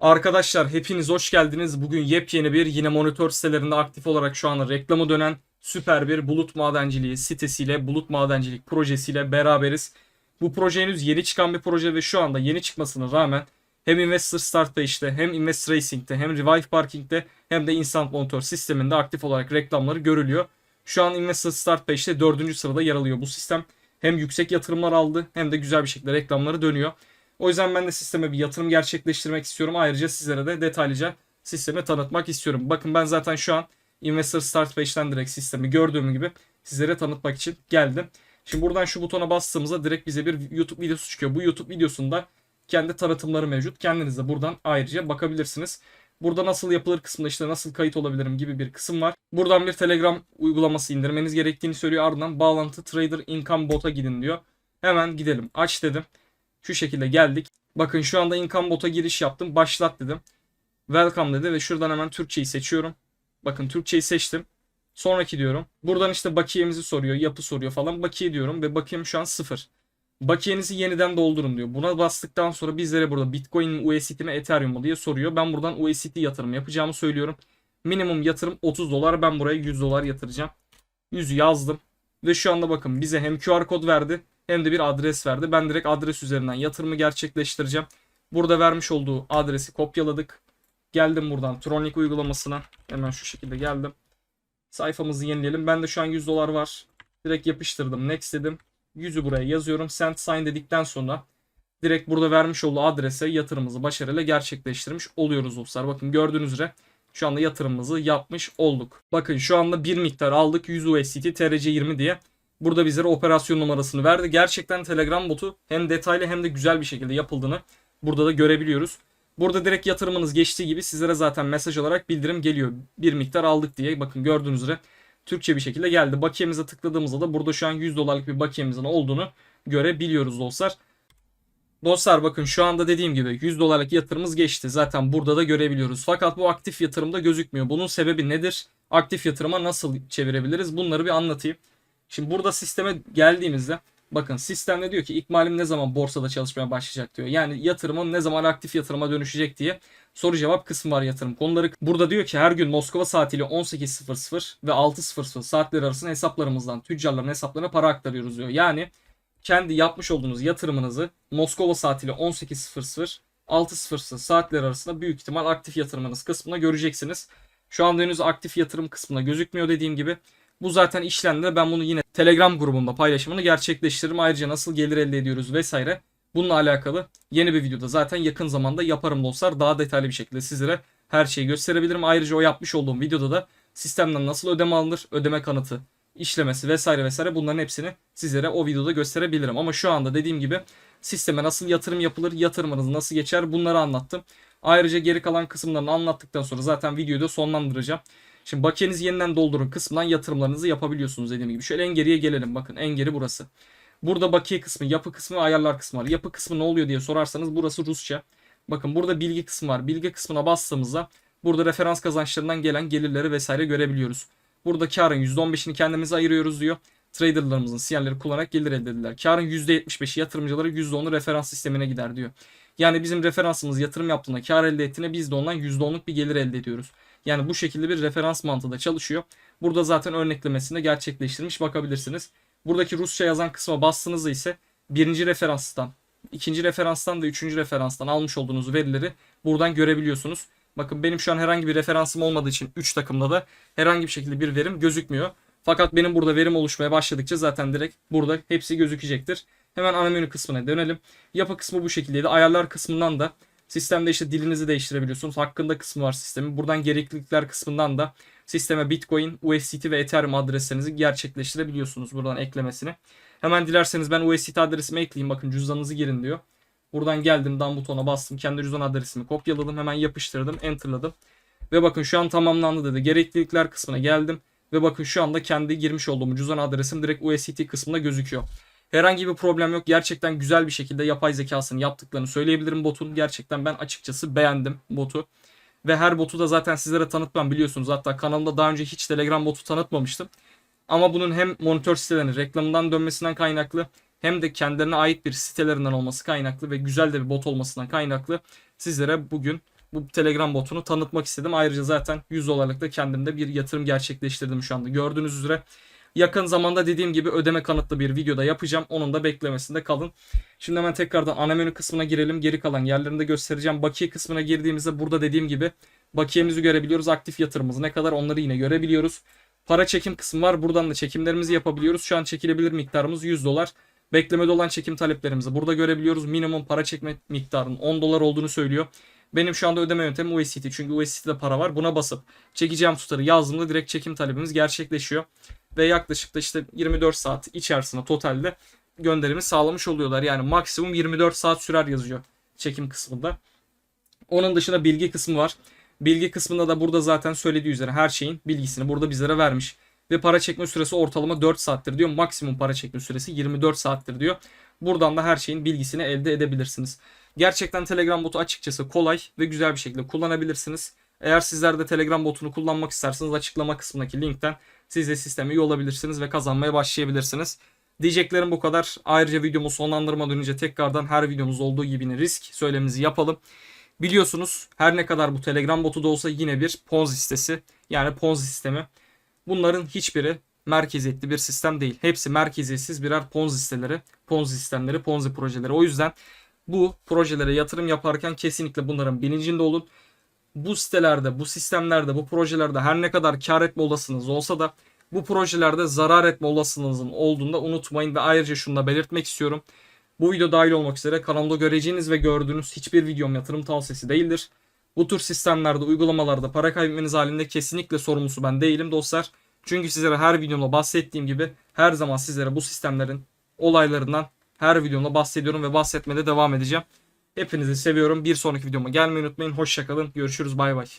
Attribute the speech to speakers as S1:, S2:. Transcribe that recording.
S1: Arkadaşlar hepiniz hoş geldiniz. Bugün yepyeni bir yine monitör sitelerinde aktif olarak şu anda reklamı dönen süper bir bulut madenciliği sitesiyle, bulut madencilik projesiyle beraberiz. Bu proje henüz yeni çıkan bir proje ve şu anda yeni çıkmasına rağmen hem Investor Start Page'de hem Invest Racing'de hem Revive Parking'de hem de Instant Monitor sisteminde aktif olarak reklamları görülüyor. Şu an Investor Start Page'de 4. sırada yer alıyor bu sistem. Hem yüksek yatırımlar aldı hem de güzel bir şekilde reklamları dönüyor. O yüzden ben de sisteme bir yatırım gerçekleştirmek istiyorum. Ayrıca sizlere de detaylıca sistemi tanıtmak istiyorum. Bakın ben zaten şu an Investor Start Page'den direkt sistemi gördüğüm gibi sizlere tanıtmak için geldim. Şimdi buradan şu butona bastığımızda direkt bize bir YouTube videosu çıkıyor. Bu YouTube videosunda kendi tanıtımları mevcut. Kendiniz de buradan ayrıca bakabilirsiniz. Burada nasıl yapılır kısmında işte nasıl kayıt olabilirim gibi bir kısım var. Buradan bir Telegram uygulaması indirmeniz gerektiğini söylüyor. Ardından bağlantı Trader Income Bot'a gidin diyor. Hemen gidelim. Aç dedim. Şu şekilde geldik. Bakın şu anda Income Bot'a giriş yaptım. Başlat dedim. Welcome dedi ve şuradan hemen Türkçeyi seçiyorum. Bakın Türkçeyi seçtim. Sonraki diyorum. Buradan işte bakiyemizi soruyor, yapı soruyor falan. Bakiye diyorum ve bakiyem şu an sıfır. Bakiyenizi yeniden doldurun diyor. Buna bastıktan sonra bizlere burada Bitcoin mi, USDT mi, Ethereum mu diye soruyor. Ben buradan USDT yatırım yapacağımı söylüyorum. Minimum yatırım 30 dolar. Ben buraya 100 dolar yatıracağım. 100'ü yazdım. Ve şu anda bakın bize hem QR kod verdi hem de bir adres verdi. Ben direkt adres üzerinden yatırımı gerçekleştireceğim. Burada vermiş olduğu adresi kopyaladık. Geldim buradan Tronic uygulamasına. Hemen şu şekilde geldim. Sayfamızı yenileyelim. Ben de şu an 100 dolar var. Direkt yapıştırdım. Next dedim. 100'ü buraya yazıyorum. Send sign dedikten sonra direkt burada vermiş olduğu adrese yatırımımızı başarıyla gerçekleştirmiş oluyoruz dostlar. Bakın gördüğünüz üzere şu anda yatırımımızı yapmış olduk. Bakın şu anda bir miktar aldık 100 USDT TRC20 diye. Burada bizlere operasyon numarasını verdi. Gerçekten Telegram botu hem detaylı hem de güzel bir şekilde yapıldığını burada da görebiliyoruz. Burada direkt yatırımınız geçtiği gibi sizlere zaten mesaj olarak bildirim geliyor. Bir miktar aldık diye bakın gördüğünüz üzere Türkçe bir şekilde geldi. Bakiyemize tıkladığımızda da burada şu an 100 dolarlık bir bakiyemizin olduğunu görebiliyoruz dostlar. Dostlar bakın şu anda dediğim gibi 100 dolarlık yatırımımız geçti. Zaten burada da görebiliyoruz. Fakat bu aktif yatırımda gözükmüyor. Bunun sebebi nedir? Aktif yatırıma nasıl çevirebiliriz? Bunları bir anlatayım. Şimdi burada sisteme geldiğimizde bakın sistemde diyor ki ikmalim ne zaman borsada çalışmaya başlayacak diyor. Yani yatırımım ne zaman aktif yatırıma dönüşecek diye soru cevap kısmı var yatırım konuları. Burada diyor ki her gün Moskova saatiyle 18.00 ve 6.00 saatleri arasında hesaplarımızdan tüccarların hesaplarına para aktarıyoruz diyor. Yani kendi yapmış olduğunuz yatırımınızı Moskova saatiyle 18.00 6.00 saatler arasında büyük ihtimal aktif yatırımınız kısmında göreceksiniz. Şu anda henüz aktif yatırım kısmında gözükmüyor dediğim gibi. Bu zaten işlendi. Ben bunu yine Telegram grubumda paylaşımını gerçekleştiririm. Ayrıca nasıl gelir elde ediyoruz vesaire. Bununla alakalı yeni bir videoda zaten yakın zamanda yaparım dostlar. Daha detaylı bir şekilde sizlere her şeyi gösterebilirim. Ayrıca o yapmış olduğum videoda da sistemden nasıl ödeme alınır, ödeme kanıtı, işlemesi vesaire vesaire bunların hepsini sizlere o videoda gösterebilirim. Ama şu anda dediğim gibi sisteme nasıl yatırım yapılır, yatırımınız nasıl geçer bunları anlattım. Ayrıca geri kalan kısımlarını anlattıktan sonra zaten videoyu da sonlandıracağım. Şimdi bakiyenizi yeniden doldurun kısmından yatırımlarınızı yapabiliyorsunuz dediğim gibi. Şöyle en geriye gelelim. Bakın en geri burası. Burada bakiye kısmı, yapı kısmı ve ayarlar kısmı var. Yapı kısmı ne oluyor diye sorarsanız burası Rusça. Bakın burada bilgi kısmı var. Bilgi kısmına bastığımızda burada referans kazançlarından gelen gelirleri vesaire görebiliyoruz. Burada karın %15'ini kendimize ayırıyoruz diyor. Traderlarımızın sinyalleri kullanarak gelir elde ediler. Karın %75'i yatırımcılara %10'u referans sistemine gider diyor. Yani bizim referansımız yatırım yaptığında kar elde ettiğinde biz de ondan %10'luk bir gelir elde ediyoruz. Yani bu şekilde bir referans mantığı da çalışıyor. Burada zaten örneklemesini gerçekleştirmiş bakabilirsiniz. Buradaki Rusça yazan kısma bastığınızda ise birinci referanstan, ikinci referanstan ve üçüncü referanstan almış olduğunuz verileri buradan görebiliyorsunuz. Bakın benim şu an herhangi bir referansım olmadığı için 3 takımda da herhangi bir şekilde bir verim gözükmüyor. Fakat benim burada verim oluşmaya başladıkça zaten direkt burada hepsi gözükecektir. Hemen ana menü kısmına dönelim. Yapı kısmı bu şekildeydi. Ayarlar kısmından da sistemde işte dilinizi değiştirebiliyorsunuz. Hakkında kısmı var sistemin. Buradan gereklilikler kısmından da sisteme Bitcoin, USDT ve Ethereum adreslerinizi gerçekleştirebiliyorsunuz buradan eklemesini. Hemen dilerseniz ben USDT adresimi ekleyeyim. Bakın cüzdanınızı girin diyor. Buradan geldim dan butona bastım. Kendi cüzdan adresimi kopyaladım. Hemen yapıştırdım. Enterladım. Ve bakın şu an tamamlandı dedi. Gereklilikler kısmına geldim. Ve bakın şu anda kendi girmiş olduğum cüzdan adresim direkt USDT kısmında gözüküyor. Herhangi bir problem yok. Gerçekten güzel bir şekilde yapay zekasını yaptıklarını söyleyebilirim botun. Gerçekten ben açıkçası beğendim botu. Ve her botu da zaten sizlere tanıtmam biliyorsunuz. Hatta kanalımda daha önce hiç Telegram botu tanıtmamıştım. Ama bunun hem monitör sitelerinin reklamından dönmesinden kaynaklı hem de kendilerine ait bir sitelerinden olması kaynaklı ve güzel de bir bot olmasından kaynaklı sizlere bugün bu Telegram botunu tanıtmak istedim. Ayrıca zaten 100 dolarlık da kendimde bir yatırım gerçekleştirdim şu anda. Gördüğünüz üzere yakın zamanda dediğim gibi ödeme kanıtlı bir videoda yapacağım. Onun da beklemesinde kalın. Şimdi hemen tekrardan ana menü kısmına girelim. Geri kalan yerlerini de göstereceğim. Bakiye kısmına girdiğimizde burada dediğim gibi bakiyemizi görebiliyoruz. Aktif yatırımımız ne kadar onları yine görebiliyoruz. Para çekim kısmı var. Buradan da çekimlerimizi yapabiliyoruz. Şu an çekilebilir miktarımız 100 dolar. Beklemede olan çekim taleplerimizi burada görebiliyoruz. Minimum para çekme miktarının 10 dolar olduğunu söylüyor. Benim şu anda ödeme yöntemim USDT. Çünkü USDT'de para var. Buna basıp çekeceğim tutarı yazdığımda direkt çekim talebimiz gerçekleşiyor. Ve yaklaşık da işte 24 saat içerisinde totalde gönderimi sağlamış oluyorlar. Yani maksimum 24 saat sürer yazıyor çekim kısmında. Onun dışında bilgi kısmı var. Bilgi kısmında da burada zaten söylediği üzere her şeyin bilgisini burada bizlere vermiş. Ve para çekme süresi ortalama 4 saattir diyor. Maksimum para çekme süresi 24 saattir diyor. Buradan da her şeyin bilgisini elde edebilirsiniz. Gerçekten Telegram botu açıkçası kolay ve güzel bir şekilde kullanabilirsiniz. Eğer sizler de Telegram botunu kullanmak isterseniz açıklama kısmındaki linkten siz de sisteme üye olabilirsiniz ve kazanmaya başlayabilirsiniz. Diyeceklerim bu kadar. Ayrıca videomu sonlandırmadan önce tekrardan her videomuz olduğu gibi risk söylemimizi yapalım. Biliyorsunuz her ne kadar bu Telegram botu da olsa yine bir Ponzi sitesi yani Ponzi sistemi. Bunların hiçbiri merkeziyetli bir sistem değil. Hepsi merkeziyetsiz birer Ponzi siteleri, Ponzi sistemleri, Ponzi projeleri. O yüzden bu projelere yatırım yaparken kesinlikle bunların bilincinde olun. Bu sitelerde, bu sistemlerde, bu projelerde her ne kadar kar etme olasılığınız olsa da bu projelerde zarar etme olasılığınızın olduğunu da unutmayın ve ayrıca şunu da belirtmek istiyorum. Bu video dahil olmak üzere kanalımda göreceğiniz ve gördüğünüz hiçbir videom yatırım tavsiyesi değildir. Bu tür sistemlerde, uygulamalarda para kaybetmeniz halinde kesinlikle sorumlusu ben değilim dostlar. Çünkü sizlere her videomda bahsettiğim gibi her zaman sizlere bu sistemlerin olaylarından her videomda bahsediyorum ve bahsetmeye de devam edeceğim. Hepinizi seviyorum. Bir sonraki videoma gelmeyi unutmayın. Hoşçakalın. Görüşürüz. Bay bay.